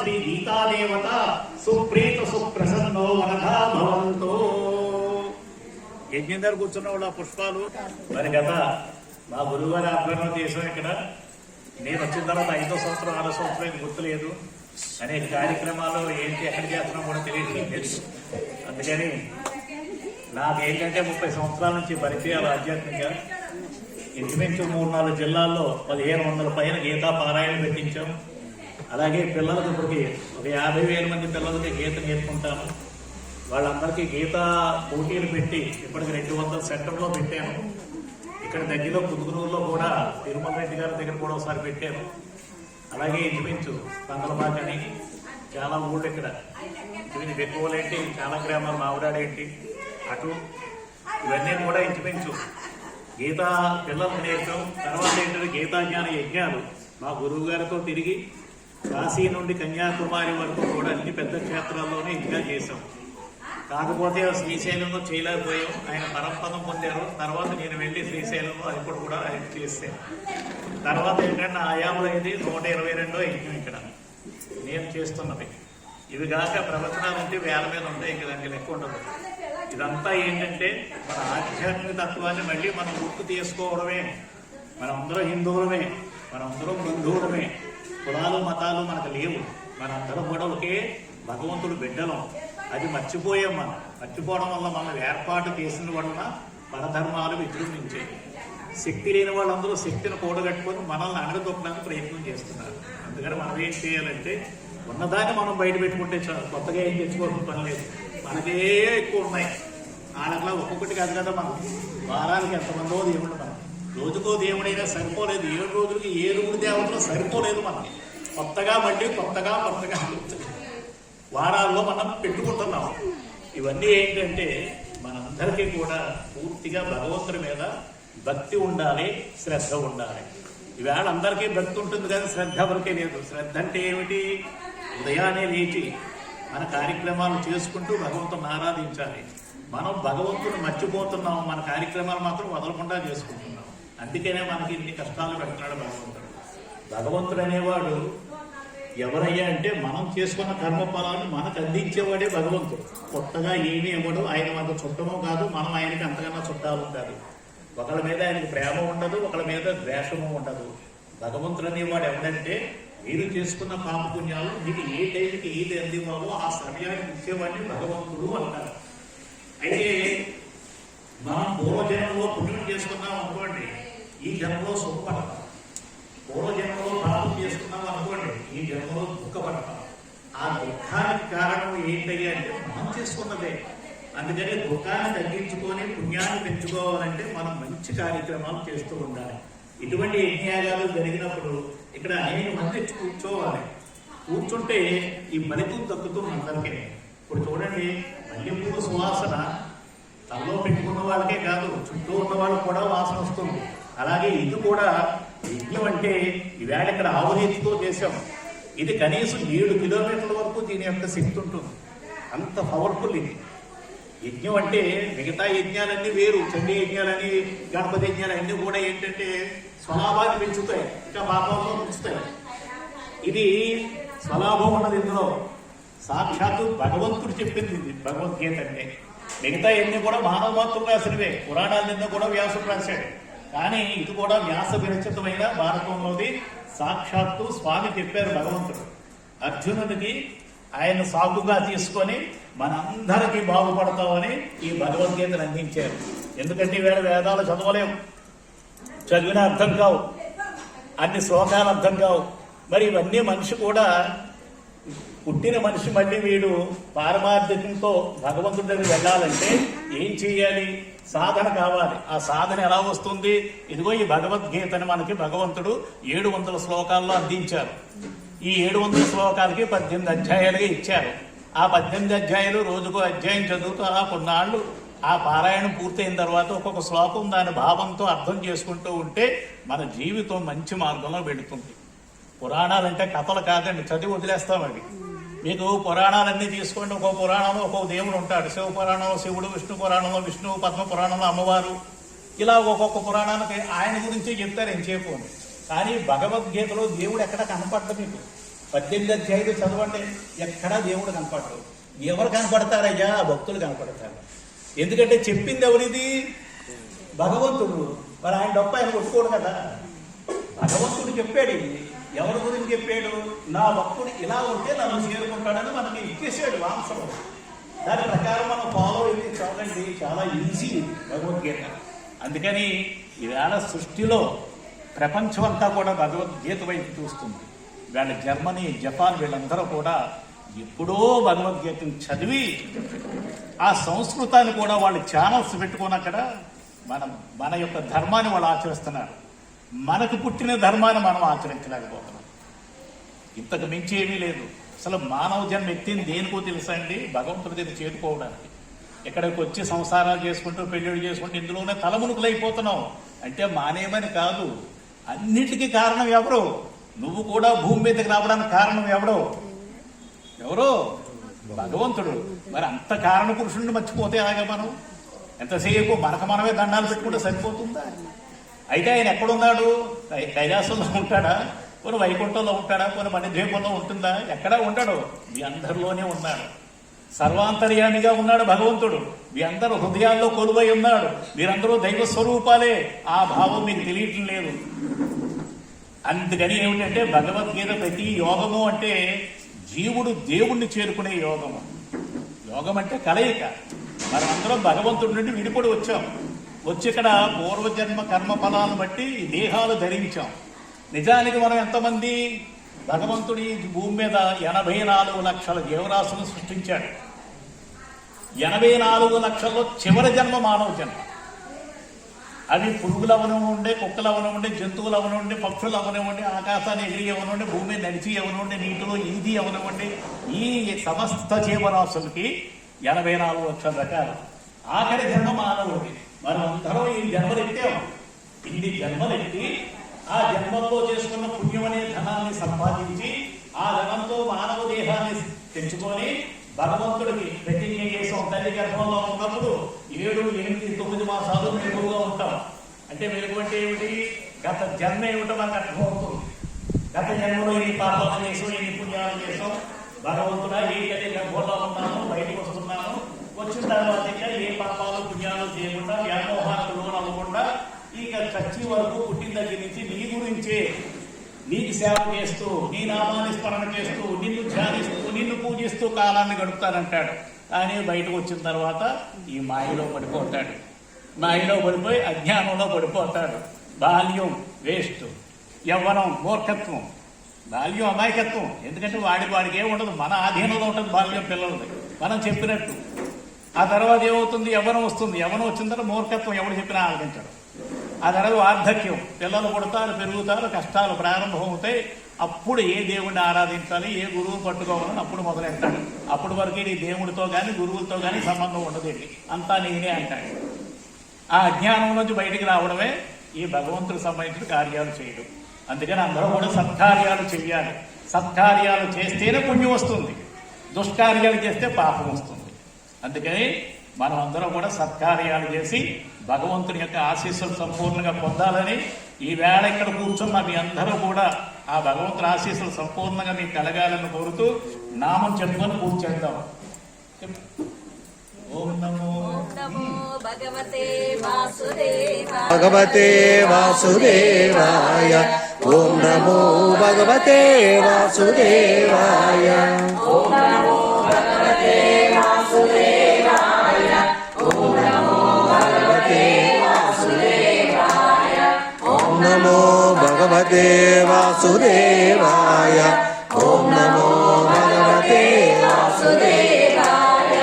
శ్రీ గీతాదేవత సుప్రీత సుప్రసన్నో వరదా భవంతో యజ్ఞం దగ్గర కూర్చున్న వాళ్ళ పుష్పాలు। మరి గత మా గురువుగారి ఆధ్వర్యంలో చేసాం ఇక్కడ. నేను వచ్చిన తర్వాత ఐదో సంవత్సరం ఆరో సంవత్సరం గుర్తులేదు. అనేక కార్యక్రమాలు ఏంటి ఎక్కడ చేస్తున్నాం కూడా తెలియట్లేదు. అందుకని నాకేంటంటే ముప్పై సంవత్సరాల నుంచి పరిచయాలు ఆధ్యాత్మిక. ఇంచుమించు మూడు నాలుగు జిల్లాల్లో పదిహేను వందల పైన గీతా పారాయణ పెట్టించాం. అలాగే పిల్లలకు ఇప్పటికి ఒక యాభై వేల మంది పిల్లలకి గీత నేర్పుకుంటాను. వాళ్ళందరికీ గీతా పోటీలు పెట్టి ఇప్పటికి రెండు వందల సెంటర్లో పెట్టాను. ఇక్కడ దగ్గరలో పుదుగునూరులో కూడా తిరుమల రెడ్డి గారి దగ్గర కూడా ఒకసారి పెట్టాను. అలాగే ఇంచుమించు అని చాలా ఊళ్ళు ఇక్కడ. ఇంచుమించు బెక్కువలేంటి చాలా గ్రామాలు మావిడాడేంటి అటు ఇవన్నీ కూడా ఇంచుమించు. గీతా పిల్లలకు నేర్పం తర్వాత ఏంటంటే గీతా జ్ఞాన యజ్ఞాలు. మా గురువు గారితో తిరిగి కాశీ నుండి కన్యాకుమారి వరకు కూడా అన్ని పెద్ద క్షేత్రాల్లోనే ఇంకా చేశాం. కాకపోతే శ్రీశైలంలో చేయలేకపోయాం. ఆయన పరంపదం పొందారు. తర్వాత నేను వెళ్ళి శ్రీశైలంలో అది కూడా కూడా ఆయన చేశాను తర్వాత ఏంటంటే ఆయాములు అయింది. నూట ఇరవై రెండో యజ్ఞం ఇక్కడ. నేను చేస్తున్నది. ఇవి కాక ప్రవచనాలు ఉంటే వేల మీద ఉంటాయి. ఇంకా దానికి లెక్క ఉండదు. ఇదంతా ఏంటంటే మన ఆధ్యాత్మిక తత్వాన్ని మళ్ళీ మనం గుర్తు తీసుకోవడమే మనందరం హిందువులమే మనందరం బంధువులమే కులాలు మతాలు మనకు లేవు. మనందరం కూడా ఒకే భగవంతుడు బిడ్డలం. అది మర్చిపోయాం మనం మర్చిపోవడం వల్ల మనం ఏర్పాటు చేసిన వలన పరధర్మాలు విజృంభించాయి. శక్తి లేని వాళ్ళందరూ శక్తిని కూడగట్టుకొని మనల్ని అణగదొక్కడానికి ప్రయత్నం చేస్తున్నారు. అందుకని మనం ఏం చేయాలంటే ఉన్నదాన్ని మనం బయట పెట్టుకుంటే చాలు కొత్తగా ఏం తెచ్చుకోవాల్సిన పని లేదు. మనకే ఎక్కువ ఉన్నాయి. వాళ్ళలా ఒక్కొక్కటి కాదు కదా మనం వారానికి ఎంతమందో దేవుడు మనం. రోజుకో దేవుడైనా సరిపోలేదు. ఏడు రోజులకి ఏడుగురు దేవతలు సరిపోలేదు మనం. కొత్తగా మళ్ళీ కొత్తగా కొత్తగా. వారాల్లో మనం పెట్టుకుంటున్నాం. ఇవన్నీ ఏంటంటే మనందరికీ కూడా పూర్తిగా భగవంతుడి మీద భక్తి ఉండాలి శ్రద్ధ ఉండాలి. ఈవేళ అందరికీ భక్తి ఉంటుంది కానీ శ్రద్ధ ఎవరికే లేదు. శ్రద్ధ అంటే ఏమిటి? ఉదయాన్నే లేచి మన కార్యక్రమాలు చేసుకుంటూ భగవంతుని ఆరాధించాలి. మనం భగవంతుని మర్చిపోతున్నాం మన కార్యక్రమాలు మాత్రం వదలకుండా చేసుకుంటున్నాం. అందుకనే మనకి ఇన్ని కష్టాలు పెడుతున్నాడు భగవంతుడు. భగవంతుడు అనేవాడు ఎవరయ్యా అంటే మనం చేసుకున్న కర్మ ఫలాన్ని మనకు అందించేవాడే భగవంతుడు. కొత్తగా ఏమీ ఇవ్వడం. ఆయన మనకు చుట్టమో కాదు. మనం ఆయనకి అంతకన్నా చుట్టాలు కాదు. ఒకళ్ళ మీద ఆయనకి ప్రేమ ఉండదు. ఒకళ్ళ మీద ద్వేషము ఉండదు. భగవంతుడు అనేవాడు ఎవడంటే మీరు చేసుకున్న పాపపుణ్యాలు మీకు ఏ టైంకి ఏది అందివ్వాలో ఆ సమయానికి ఇచ్చేవాడిని భగవంతుడు అంటారు. అయితే మనం పూర్వజన్మలో పుణ్యం చేసుకున్నాం అనుకోండి ఈ జన్మలో సుఖపడతాం. పూర్వజన్మలో పాపం చేసుకున్నాం అనుకోండి ఈ జన్మలో దుఃఖపడతాం. ఆ దుఃఖానికి కారణం ఏంటయ్యా అంటే మనం చేసుకున్నదే. అందుకని దుఃఖాన్ని తగ్గించుకొని పుణ్యాన్ని పెంచుకోవాలంటే మనం మంచి కార్యక్రమాలు చేస్తూ ఉండాలి. ఇటువంటి యజ్ఞయాగాలు జరిగినప్పుడు ఇక్కడ అనేక మంది కూర్చోవాలి. కూర్చుంటే ఈ ఫలితం దక్కుతుంది అందరికీ. ఇప్పుడు చూడండి మల్లెపూల సువాసన తనలో పెట్టుకున్న వాళ్ళకే కాదు చుట్టూ ఉన్న వాళ్ళకి కూడా వాసన వస్తుంది. అలాగే ఇది కూడా యజ్ఞం అంటే ఈవేళ ఇక్కడ ఆవునీతితో చేశాం. ఇది కనీసం ఏడు కిలోమీటర్ల వరకు దీని యొక్క శక్తి ఉంటుంది. అంత పవర్ఫుల్ ఇది. యజ్ఞం అంటే మిగతా యజ్ఞాలన్నీ వేరు. చండీ యజ్ఞాలని గణపతి యజ్ఞాలు అన్నీ కూడా ఏంటంటే స్వలాభాన్ని పెంచుతాయి. ఇంకా పాపంలో పెంచుతాయి. ఇది స్వలాభం ఉన్నది ఇందులో. సాక్షాత్తు భగవంతుడు చెప్పింది ఇది భగవద్గీత అంటే మిగతా ఎన్ని కూడా మానవ మాతృలు రాసినవే పురాణాల నిన్న కూడా వ్యాసుడు రాశాడు. కానీ ఇది కూడా వ్యాస విరచితమైన భారతంలోది. సాక్షాత్తు స్వామి చెప్పారు భగవంతుడు. అర్జునుడికి ఆయన సాగుగా తీసుకొని మనందరికీ బాగుపడతామని ఈ భగవద్గీతను అందించారు. ఎందుకంటే ఈవేళ వేదాలు చదవలేము చదివిన అర్థం కావు. అన్ని శ్లోకాలు అర్థం కావు. మరి ఇవన్నీ మనిషి కూడా పుట్టిన మనిషి మళ్ళీ వీడు పారమార్థికంతో భగవంతుడి దగ్గర వెళ్ళాలంటే ఏం చేయాలి? సాధన కావాలి. ఆ సాధన ఎలా వస్తుంది? ఇదిగో ఈ భగవద్గీతని మనకి భగవంతుడు ఏడు వందల శ్లోకాల్లో అందించారు. ఈ ఏడు వందల శ్లోకాలకి పద్దెనిమిది అధ్యాయాలుగా ఇచ్చారు. ఆ పద్దెనిమిది అధ్యాయాలు రోజుకో అధ్యాయం చదువుతూ అలా కొన్నాళ్ళు ఆ పారాయణం పూర్తయిన తర్వాత ఒక్కొక్క శ్లోకం దాని భావంతో అర్థం చేసుకుంటూ ఉంటే మన జీవితం మంచి మార్గంలో వెళుతుంది. పురాణాలంటే కథలు కాదండి చదివి వదిలేస్తాం అవి. మీకు పురాణాలన్నీ తీసుకోండి ఒక్కో పురాణంలో ఒక్కో దేవుడు ఉంటాడు. శివ పురాణంలో శివుడు విష్ణు పురాణంలో విష్ణువు పద్మ పురాణంలో అమ్మవారు. ఇలా ఒక్కొక్క పురాణానికి ఆయన గురించి చెప్తారు ఏం అని. కానీ భగవద్గీతలో దేవుడు ఎక్కడ కనపడ్డ మీకు. పద్దెనిమిది అధ్యాయులు చదవండి ఎక్కడా దేవుడు కనపడరు. ఎవరు కనపడతారయ్యా? భక్తులు కనపడతారు. ఎందుకంటే చెప్పింది ఎవరిది? భగవంతుడు. మరి ఆయన డొప్ప ఆయన కొట్టుకోడు కదా. భగవంతుడు చెప్పాడు ఇది. ఎవరి గురించి చెప్పాడు? నా భక్తుడు ఇలా ఉంటే నన్ను చేరుకుంటాడని మనకి ఇచ్చేసాడు వాంసలు దాని ప్రకారం మనం ఫాలో అయితే చూడండి. చాలా ఈజీ భగవద్గీత. అందుకని ఈవేళ సృష్టిలో ప్రపంచం అంతా కూడా భగవద్గీత వైపు చూస్తుంది. వీళ్ళ జర్మనీ జపాన్ వీళ్ళందరూ కూడా ఎప్పుడో భగవద్గీతను చదివి ఆ సంస్కృతాన్ని కూడా వాళ్ళు ఛానల్స్ పెట్టుకొని అక్కడ మన మన యొక్క ధర్మాన్ని వాళ్ళు ఆచరిస్తున్నారు. మనకు పుట్టిన ధర్మాన్ని మనం ఆచరించలేకపోతున్నాం. ఇంతకు మించి ఏమీ లేదు. అసలు మానవ జన్మ ఎత్తింది దేనికో తెలుసా అండి? భగవంతుడి దగ్గర చేరుకోవడానికి. ఇక్కడికి వచ్చి సంసారాలు చేసుకుంటూ పెళ్ళిళ్ళు చేసుకుంటూ ఇందులోనే తలమునుకులైపోతున్నావు అంటే మానేమని కాదు. అన్నిటికీ కారణం ఎవరు? నువ్వు కూడా భూమి మీదకి రావడానికి కారణం ఎవడో ఎవరో? భగవంతుడు. మరి అంత కారణ పురుషుడిని మర్చిపోతే అలాగే మనం? ఎంతసేపు మనకు మనమే దండాలు పెట్టుకుంటే సరిపోతుందా? అయితే ఆయన ఎక్కడున్నాడు? కైలాసంలో ఉంటాడా? కొన్ని వైకుంఠంలో ఉంటాడా? కొన్ని మన ద్వీపంలో ఉంటుందా? ఎక్కడా ఉంటాడు మీ అందరిలోనే ఉన్నాడు. సర్వాంతర్యామిగా ఉన్నాడు భగవంతుడు. మీ అందరూ హృదయాల్లో కొలువై ఉన్నాడు. మీరందరూ దైవ స్వరూపాలే. ఆ భావం మీకు తెలియటం లేదు. అందుకని ఏమిటంటే భగవద్గీత ప్రతి యోగము అంటే జీవుడు దేవుణ్ణి చేరుకునే యోగము. యోగం అంటే కలయిక. మనం అందరం భగవంతుడి నుండి విడిపడి వచ్చాం. వచ్చి ఇక్కడ పూర్వజన్మ కర్మ ఫలాలను బట్టి దేహాలు ధరించాం. నిజానికి మనం ఎంతమంది భగవంతుడి భూమి మీద ఎనభై నాలుగు లక్షల జీవరాశులను సృష్టించాడు. ఎనభై నాలుగు లక్షల్లో చివరి జన్మ మానవ జన్మ. అవి పురుగులు అవనివ్వండి కుక్కలు అవనివ్వండి జంతువులు అవనివ్వండి పక్షులు అవనివ్వండి ఆకాశాన్ని ఎగిరి అవనివ్వండి భూమి నడిచి అవనివ్వండి నీటిలో ఈది అవనివ్వండి ఈ సమస్త జీవరాశులకి ఎనభై నాలుగు లక్షల రకాలు. ఆఖరి జన్మ మానవుడికి మనం అందరం ఈ జన్మలు ఇన్ని జన్మలెట్టి ఆ జన్మల్లో చేసుకున్న పుణ్యం అనే ధనాన్ని సంపాదించి ఆ ధనంతో మానవ దేహాన్ని తెచ్చుకొని భగవంతుడికి ప్రతిజ్ఞ చేసాం తల్లి గర్భంలో ఉన్నప్పుడు ఏడు ఎనిమిది తొమ్మిది మాసాలు మెరుగుగా ఉంటాం. అంటే మెరుగు అంటే ఏమిటి? గత జన్మ ఏమిటో మనకు అర్థమవుతుంది. గత జన్మలో ఈ పాపాలు చేసాం ఎన్ని పుణ్యాలు చేసాం భగవంతుడా ఏ తల్లి గర్భంలో ఉన్నాము బయటకు వస్తున్నాం వచ్చిన తర్వాత ఏ పాపాలు పుణ్యాలు చేయకుండా వ్యామోహాలకు లోన్ అవ్వకుండా ఇక చచ్చి వరకు పుట్టిన దగ్గర నుంచి నీ గురించే నీకు సేవ చేస్తూ నీ నామాన్ని స్మరణ చేస్తూ నిన్ను ధ్యానిస్తూ నిన్ను పూజిస్తూ కాలాన్ని గడుపుతానంటాడు. కానీ బయటకు వచ్చిన తర్వాత ఈ మాయలో పడిపోతాడు. మాయలో పడిపోయి అజ్ఞానంలో పడిపోతాడు. బాల్యం వేస్ట్ యవ్వనం మూర్ఖత్వం. బాల్యం అమాయకత్వం. ఎందుకంటే వాడి వాడికి ఏమి ఉండదు. మన ఆధీనంలో ఉంటుంది బాల్యం పిల్లలది. మనం చెప్పినట్టు ఆ తర్వాత ఏమవుతుంది? యవ్వనం వస్తుంది. యవ్వనం వచ్చిన తర్వాత మూర్ఖత్వం ఎవడు చెప్పినా ఆలోచించడు ఆ తర్వాత వార్ధక్యం. పిల్లలు పుడతారు పెరుగుతారు కష్టాలు ప్రారంభం అవుతాయి అప్పుడు ఏ దేవుడిని ఆరాధించాలి? ఏ గురువు పట్టుకోవాలని అప్పుడు మొదలెడతాడు. అప్పటి వరకు ఈ దేవుడితో కానీ గురువులతో కానీ సంబంధం ఉండదు అంతా నేనే అంటాడు. ఆ అజ్ఞానం నుంచి బయటికి రావడమే ఈ భగవంతుడికి సంబంధించిన కార్యాలు చేయడం. అందుకని అందరూ కూడా సత్కార్యాలు చేయాలి సత్కార్యాలు చేస్తేనే పుణ్యం వస్తుంది. దుష్కార్యాలు చేస్తే పాపం వస్తుంది. అందుకని మనం అందరం కూడా సత్కార్యాలు చేసి భగవంతుని యొక్క ఆశీస్సులు సంపూర్ణంగా పొందాలని ఈ వేళ ఇక్కడ కూర్చున్న మీ అందరూ కూడా ఆ భగవంతుని ఆశీస్సులు సంపూర్ణంగా మీకు కలగాలని కోరుతూ నామం చెప్పుకొని పూర్తి చేద్దాం భగవతే వాసుదేవాయ. భగవతే వాసుదేవాయ. ఓం నమో భగవతే వాసుదేవాయ భగవతే వాసుదేవాయ ఓం నమో భగవతే వాసుదేవాయ.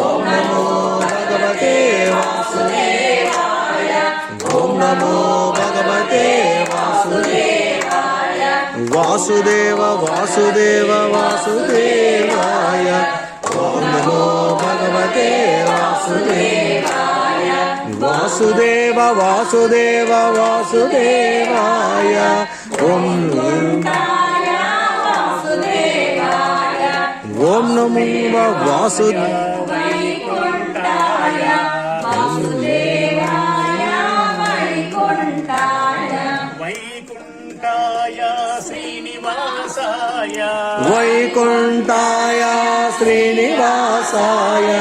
ఓం నమో భగవతే ఓం నమో భగవతే వాసుదేవాయ. వాసుదేవ వాసుదేవ వాసుదేవాయ. ఓం నమో భగవతే వాసుదేవాయ. వాసుదేవ వాసుదేవ వాసుదేవాయ. ఓం ఓం నమో వాసు వైకుంఠాయ శ్రీనివాసాయ.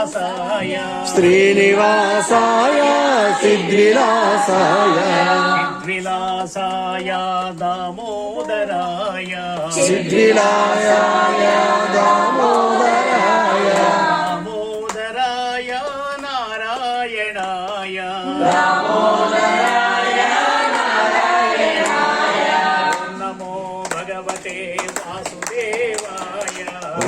చిద్విలాసాయ శ్రీనివాసాయ సిద్ధిలాసాయ. చిద్విలాసాయ దామోదరాయ. సిద్ధిలాయ దామోదరాయ. దామోదరాయ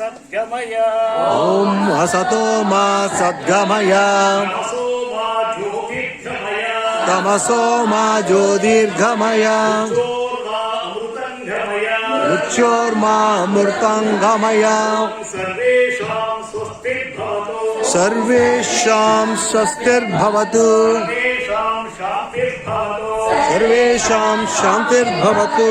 सद्गमय हसतो मा सद्गमय तमसो मा ज्योतिर्घमय मृत्योर्मामृताङ्गमय सर्वेषां स्वस्तिर्भवतु। सर्वेषां शान्तिर्भवतु।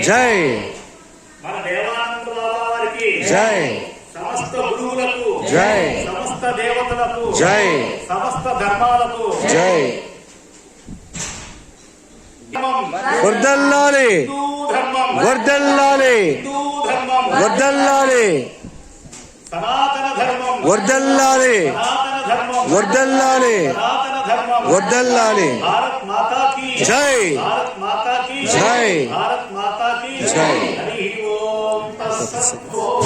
జై మన దేవానంద బాబా వారికి జై సమస్త గురువులకు జై సమస్త దేవతలకు జై సమస్త ధర్మాలకు జై ధర్మం వర్దల్లాలి హిందూ ధర్మం వర్దల్లాలి హిందూ ధర్మం వర్దల్లాలి సనాతన ధర్మం వర్దల్లాలి సనాతన ధర్మం వర్దల్లాలి సనాతన ధర్మం వర్దల్లాలి భారత్ మాతా కీ జై భారత్ మాతా కీ జై. భారత్ మాతా